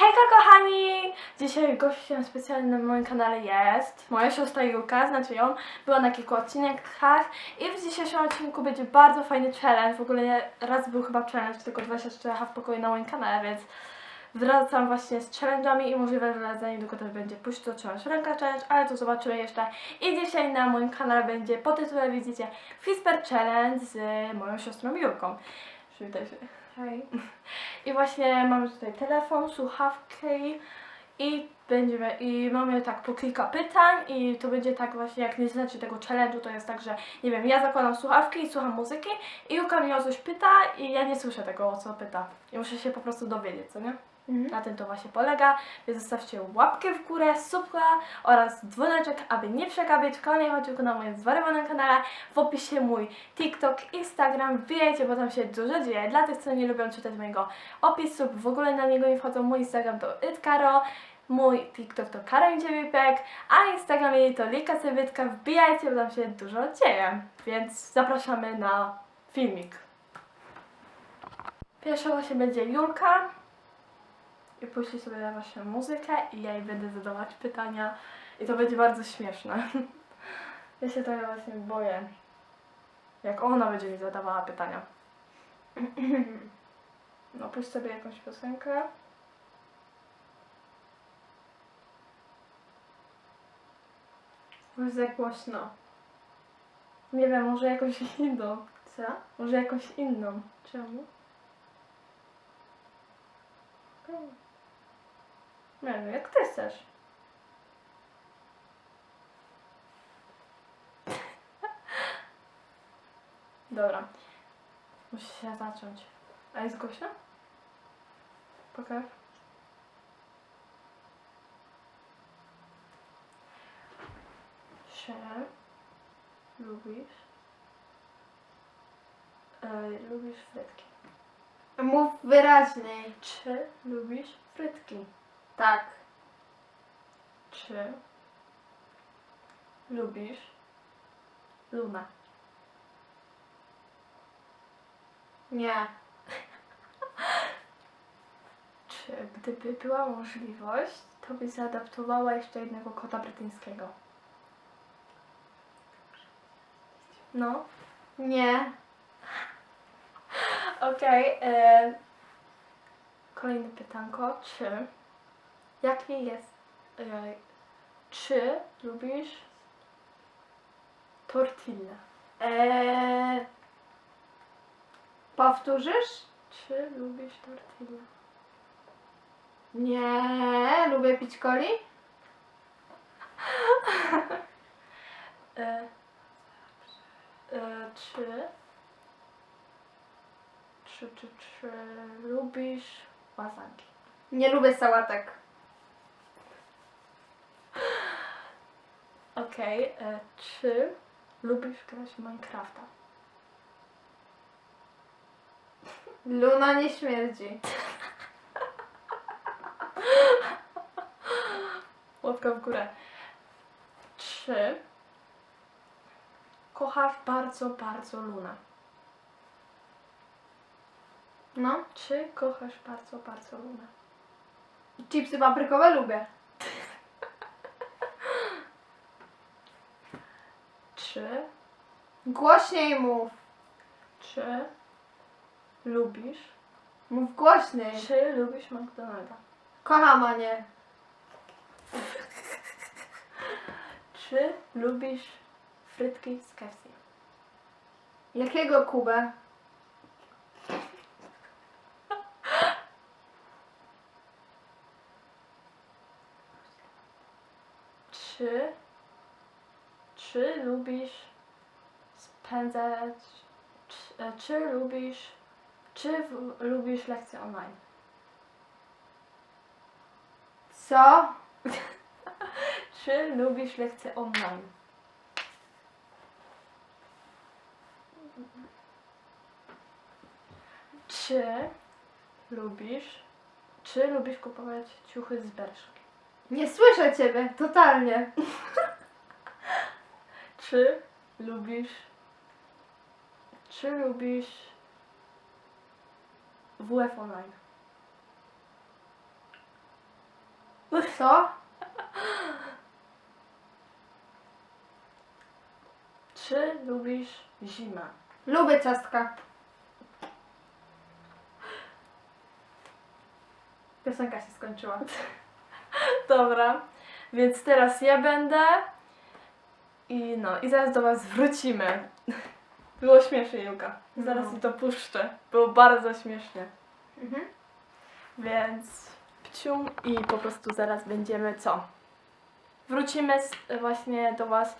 Hejka kochani! Dzisiaj gościem specjalnym na moim kanale jest moja siostra Julka, znacie ją, była na kilku odcinkach i w dzisiejszym odcinku będzie bardzo fajny challenge, w ogóle raz był chyba challenge, tylko 24 w pokoju na moim kanale, więc wracam właśnie z challenge'ami i możliwe, że za niedługo też będzie Puść to challenge, ręka challenge, ale to zobaczymy jeszcze. I dzisiaj na moim kanale będzie po tytule widzicie Whisper Challenge z moją siostrą Julką. Przywitaj się. I właśnie mamy tutaj telefon, słuchawkę i będziemy, i mamy tak po kilka pytań i to będzie tak właśnie, jak nie znacie tego challenge'u, to jest tak, że nie wiem, ja zakładam słuchawki i słucham muzyki i Juka mnie o coś pyta i ja nie słyszę tego, o co pyta. I muszę się po prostu dowiedzieć, co nie? Na tym to właśnie polega, więc zostawcie łapkę w górę, subka oraz dzwoneczek, aby nie przegapić kolejnych odcinków na moim zwariowanym kanale. W opisie mój TikTok, Instagram, wbijajcie, bo tam się dużo dzieje. Dla tych, co nie lubią czytać mojego opisu, w ogóle na niego nie wchodzą, mój Instagram to itkaro, mój TikTok to Dziewiepek, a Instagram jej to Lika Cewytka. Wbijajcie, bo tam się dużo dzieje. Więc zapraszamy na filmik. Pierwsza właśnie będzie Julka i puści sobie właśnie muzykę i ja jej będę zadawać pytania i to będzie bardzo śmieszne. Ja się trochę właśnie boję, jak ona będzie mi zadawała pytania. No puść sobie jakąś piosenkę. Może za głośno. Nie wiem, może jakąś inną. Co? Może jakąś inną. Czemu? Wiem, jak ty chcesz. Dobra. Musi się zacząć. A jest głośno? Pokaż. Czy lubisz e, lubisz frytki? Mów wyraźniej. Czy lubisz frytki? Tak. Czy lubisz Luna? Nie. Czy gdyby była możliwość, to byś zaadaptowała jeszcze jednego kota brytyjskiego? No, Nie. okej. e, Kolejne pytanko. Czy jaki jest. E, czy lubisz tortillę? Eee, powtórzysz? Czy lubisz tortillę? Nie. Lubię pić coli? E, e, czy, czy, czy, czy lubisz łazanki? Nie lubię sałatek. Okej, e, czy lubisz grać w Minecrafta? Luna nie śmierdzi. Łapka w górę. Czy kochasz bardzo, bardzo Lunę? No. Czy kochasz bardzo, bardzo Lunę? Chipsy paprykowe lubię. Czy, Głośniej mów. czy lubisz, Mów głośniej. czy lubisz McDonalda? Kocham, a nie. Czy lubisz frytki z KFC? Jakiego Kubę? Czy, czy lubisz spędzać, czy, e, czy lubisz, czy w, lubisz lekcje online? Co? Czy lubisz lekcje online? Czy lubisz, czy lubisz kupować ciuchy z Berszki? Nie słyszę ciebie. Totalnie. Czy lubisz, czy lubisz WF online? Co? Czy lubisz zimę? Lubię ciastka. Piosenka się skończyła. Dobra, więc teraz ja będę i no, i zaraz do was wrócimy. Było śmiesznie, Juka. Zaraz No. ci to puszczę. Było bardzo śmiesznie. Mhm. Więc pcium i po prostu zaraz będziemy co? Wrócimy z, właśnie do Was,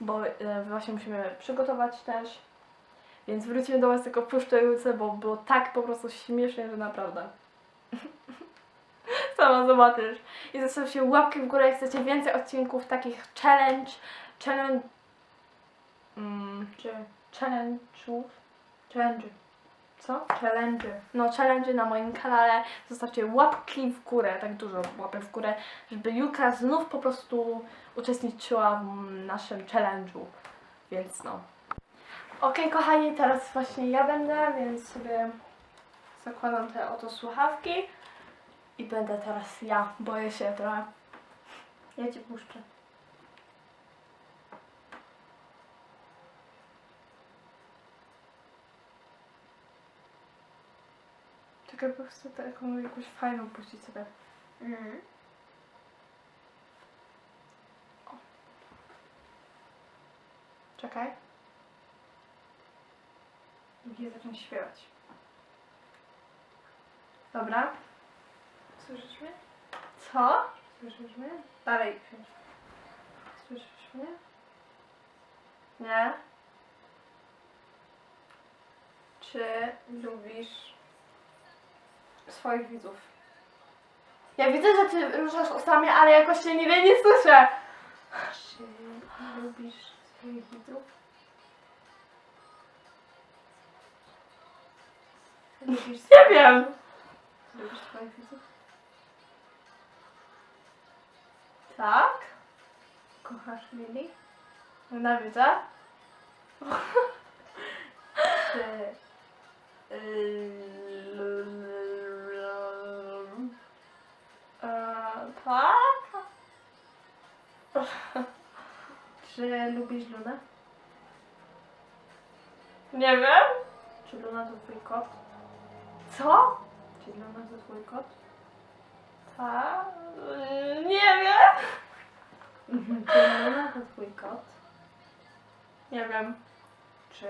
bo e, właśnie musimy przygotować też. Więc wrócimy do Was tylko puszczające, bo było tak po prostu śmiesznie, że naprawdę. Sama zobaczysz. I zostawcie łapki w górę, jak chcecie więcej odcinków takich challenge, challenge, mm, Czy challenge'ów. challenge? Co? Challenge. no, challenge na moim kanale. Zostawcie łapki w górę, tak dużo łapek w górę, żeby Juka znów po prostu uczestniczyła w naszym challenge'u. Więc no. Okej, kochani, teraz właśnie ja będę, więc sobie zakładam te oto słuchawki i będę teraz ja. Boję się trochę. Ja cię puszczę. Czekaj, po prostu taką jakąś fajną puścić sobie. Mhm. Czekaj. I zacznę śpiewać. Dobra. Słyszysz mnie? Co? Słyszysz mnie? Dalej. Słyszysz mnie? Nie? Czy lubisz Swoich widzów. Ja widzę, że ty ruszasz ustami, ale jakoś się nie nie słyszę. Czy lubisz swoich widzów? Lubisz Nie wiem. Lubisz swoich widzów? Tak? Kochasz Lili? Nienawidzę. Czy Eee, Czy lubisz Lunę? Nie wiem. Czy Luna to twój kot? Co? Czy Luna to twój kot? Tak? Nie wiem. Czy Luna to twój kot? Nie wiem. Czy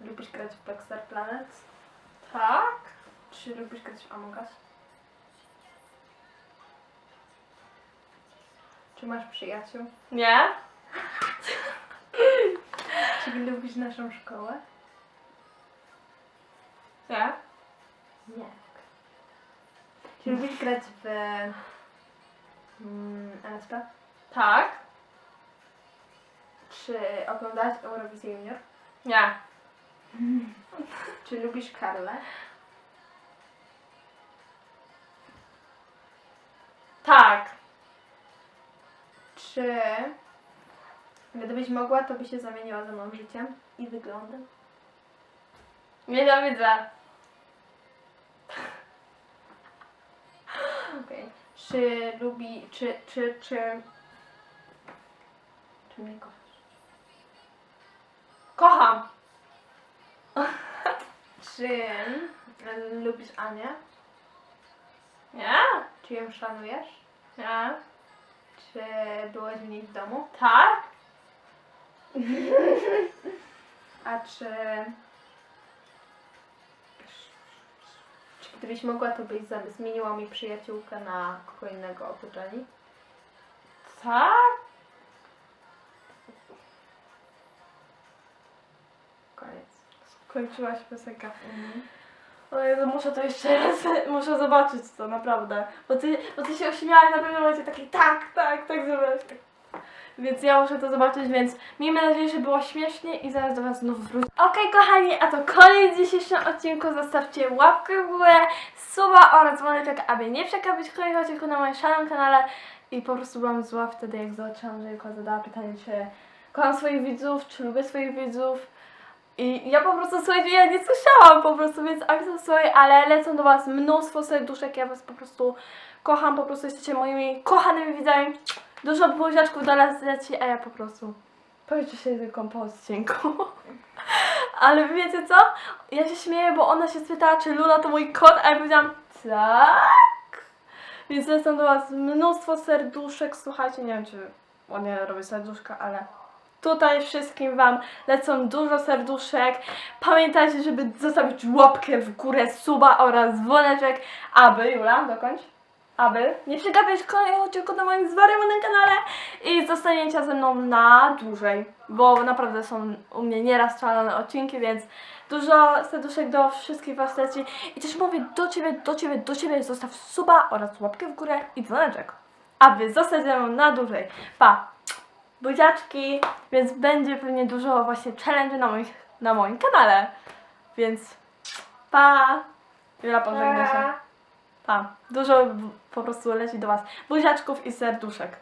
lubisz grać w Blackstar Planet? Tak? Czy lubisz grać w Among Us? Czy masz przyjaciół? Nie? Czy lubisz naszą szkołę? Nie? Nie. Czy lubisz grać w mm? Tak? Czy oglądać Eurowizję Junior? Nie. Czy lubisz Karlę? Tak. Czy gdybyś mogła, to by się zamieniła ze mną życiem i wyglądem? Nienawidzę. Okej. Czy lubi, czy, czy, czy... Czy mnie kochasz? Kocham. Czy lubisz Anię? Nie? Czy ją szanujesz? Nie. Czy byłeś w niej w domu? Tak? A czy... Czy gdybyś mogła, to byś zmieniła mi przyjaciółkę na kogo innego oprócz Ani? Tak? Koniec. Skończyła się piosenka. O Jezu, muszę to jeszcze raz, muszę zobaczyć to, naprawdę. Bo ty, bo ty się ośmiałaś na pewnym momencie taki tak, tak, tak zrobiłaś. Tak. Więc ja muszę to zobaczyć, więc miejmy nadzieję, że było śmiesznie i zaraz do Was znów wrócę. Okej kochani, a to koniec dzisiejszego odcinku. Zostawcie łapkę w górę, suba oraz dzwoneczek, aby nie przegapić kolejnych odcinków na moim szalonym kanale. I po prostu byłam zła wtedy, jak zobaczyłam, że Julka zadała pytanie, czy kocham swoich widzów, czy lubię swoich widzów. I ja po prostu, słuchajcie, ja nie słyszałam po prostu, więc akcja, słuchaj, ale lecą do Was mnóstwo serduszek, ja Was po prostu kocham, po prostu jesteście moimi kochanymi widzami. Dużo buziaczków do nas leci, a ja po prostu pojutrze się tylko po odcinku. Ale wiecie co? Ja się śmieję, bo ona się spytała, czy Luna to mój kot, a ja powiedziałam tak. Więc lecą do Was mnóstwo serduszek. Słuchajcie, nie wiem, czy ładnie robię serduszka, ale tutaj wszystkim Wam lecą dużo serduszek. Pamiętajcie, żeby zostawić łapkę w górę, suba oraz dzwoneczek, aby, Jula, dokończ, aby nie przegapiać kolejnego odcinku na moim zwariowanym kanale i zostaniecie ze mną na dłużej, bo naprawdę są u mnie nieraz szalone odcinki, więc dużo serduszek do wszystkich Was leci. I też mówię do Ciebie, do Ciebie, do Ciebie, zostaw suba oraz łapkę w górę i dzwoneczek, aby zostać ze mną na dłużej. Pa! Buziaczki, więc będzie pewnie dużo właśnie challenge na, moich, na moim kanale, więc pa! Jula pożegna się. Pa. Dużo po prostu leci do Was buziaczków i serduszek.